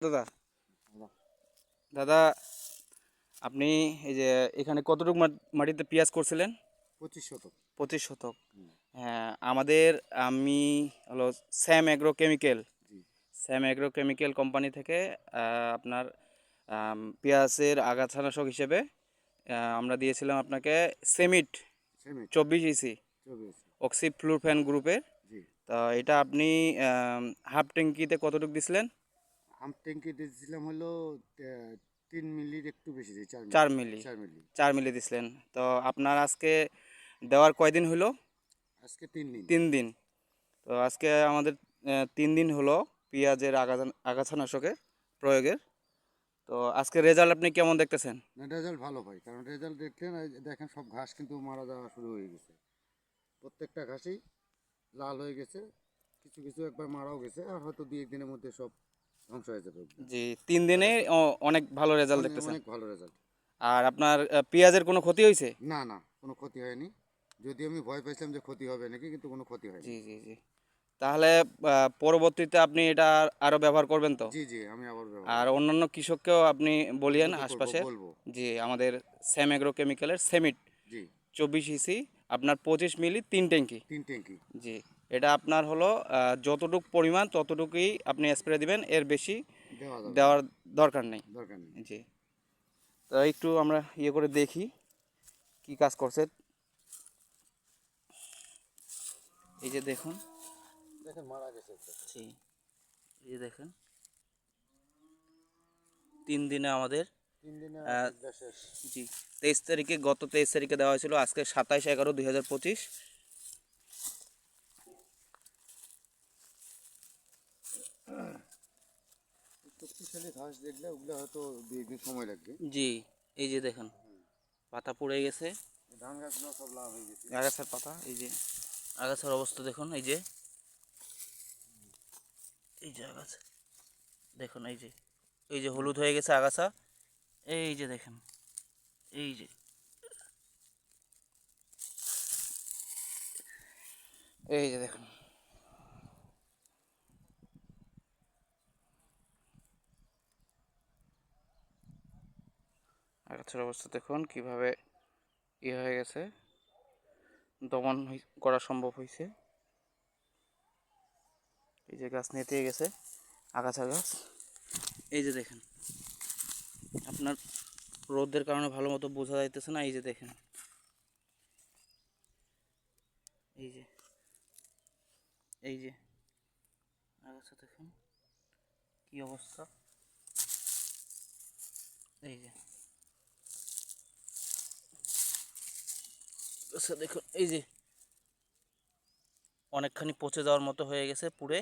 দাদা? দাদা। আপনি এই যে এখানে কতটুকু মাটিতে পেঁয়াজ করছিলেন? পঁচিশ শতক। পঁচিশ শতক। হ্যাঁ আমাদের আমি হলো Sam agro chemical Sam agro chemical company থেকে আপনার পেঁয়াজের আগাছানাশক হিসেবে আমরা দিয়েছিলাম আপনাকে সেমিট চব্বিশ ইসি অক্সি ফ্লুরফ্যান গ্রুপের। তো এটা আপনি হাফ ট্যাঙ্কিতে কতটুকু দিছিলেন? আম ট্যাঙ্কি দিয়েছিলাম হলো তিন মিলির একটু বেশি দিই চার চার মিলি। চার মিলি। চার মিলি দিছিলেন। তো আপনার আজকে দেওয়ার কয়দিন হলো? আজকে তিন দিন। তিন দিন। তো আজকে আমাদের তিন দিন হলো পেঁয়াজের আগাছা আগাছানাশকের প্রয়োগের। তো আজকে রেজাল্ট আপনি কেমন দেখতেছেন? রেজাল্ট ভালো পাই কারণ রেজাল্ট দেখলেন দেখেন সব ঘাস কিন্তু মারা যাওয়া শুরু হয়ে গেছে। প্রত্যেকটা ঘাসই লাল হয়ে গেছে কিছু কিছু একবার মারাও গেছে আর হয়তো দুই একদিনের মধ্যে সব ধ্বংস হয়ে যাবে জি তিন দিনে অনেক ভালো রেজাল্ট দেখতেছেন। অনেক ভালো রেজাল্ট আর আপনার পেঁয়াজের কোনো ক্ষতি হয়েছে? না না কোনো ক্ষতি হয়নি। যদি আমি ভয় পেয়েছিলাম যে ক্ষতি হবে নাকি কিন্তু কোনো ক্ষতি হয়নি। জি জি জি। তাহলে পরবর্তীতে আপনি এটা আরও ব্যবহার করবেন তো? জি জি আমি আবার ব্যবহার আর অন্যান্য কৃষককেও আপনি বলিয়েন বলব জি আমাদের স্যাম এগ্রো কেমিক্যালের সেমিট জি। চব্বিশ ইসি আপনার পঁচিশ মিলি তিন ট্যাঙ্কি। তিন ট্যাঙ্কি। জি। এটা আপনার হলো যতটুক পরিমাণ ততটুকুই আপনি স্প্রে দিবেন এর বেশি দেওয়ার দরকার নেই। দরকার নেই। জি। তো একটু আমরা ইয়ে করে দেখি কি কাজ করছে। এই যে দেখুন। দেখেন মারা গেছে। জি। এই যে দেখেন। তিন দিনে আমাদের জি। তেইশ তারিখে গত তেইশ তারিখে দেওয়া হয়েছিল আজকে সাতাইশ এগারো দুই হাজার পঁচিশ। শক্তিশালী ঘাস দেখলে ওগুলো হয়তো দুই একদিন সময় লাগবে। জি এই যে দেখেন পাতা পড়ে গেছে। ধান গাছগুলো সব লাভ হয়ে গেছে। আগাছার পাতা এই যে আগাছার অবস্থা দেখুন এই যে এই যে আগাছা দেখুন এই যে এই যে হলুদ হয়ে গেছে আগাছা এই যে দেখেন এই যে। এই যে দেখুন আগাছার অবস্থা দেখুন, কীভাবে ইয়ে হয়ে গেছে। দমন করা সম্ভব হয়েছে এই যে গাছ নেতিয়ে গেছে, আগাছা গাছ। এই যে দেখেন, আপনার রোদের কারণে ভালো মতো বোঝা যাইতেছে না, এই যে দেখেন। এই যে এই যে আগাছা দেখুন, কি অবস্থা। এই যে আচ্ছা দেখুন, এই যে অনেকখানি পচে যাওয়ার মতো হয়ে গেছে পুড়ে।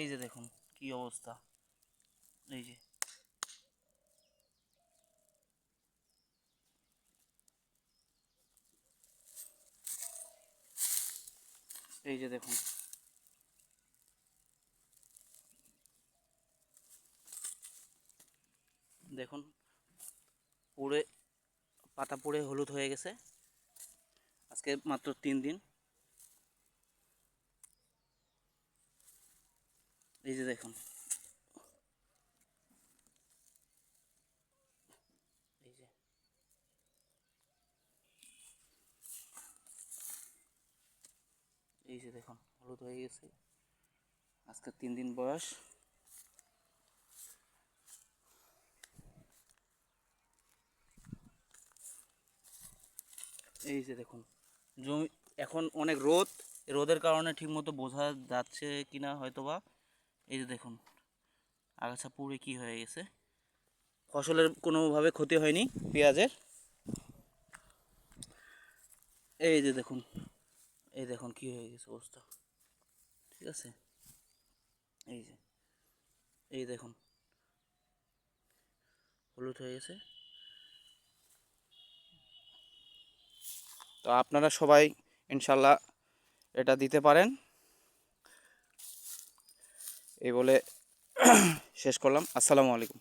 এই যে দেখুন কি অবস্থা। এই যে এই যে দেখুন দেখুন, পুড়ে, পাতা পুড়ে হলুদ হয়ে গেছে। আজকে মাত্র তিন দিন। এই যে দেখুন। এই যে। এই যে দেখুন, হলুদ হয়ে গেছে। আজকে তিন দিন বয়স। এই যে দেখুন, জমি, এখন অনেক রোদ, রোদের কারণে ঠিকমতো বোঝা যাচ্ছে কি না হয়তো বা এই যে দেখুন, আগাছা পুড়ে কি হয়ে গেছে। ফসলের কোনোভাবে ক্ষতি হয়নি পেঁয়াজের। এই যে দেখুন, এই দেখুন কি হয়ে গেছে অবস্থা। ঠিক আছে? এই যে, এই দেখুন, হলুদ হয়ে গেছে। তো আপনারা সবাই ইনশাল্লাহ এটা দিতে পারেন। এই বলে শেষ করলাম। আসসালামু আলাইকুম।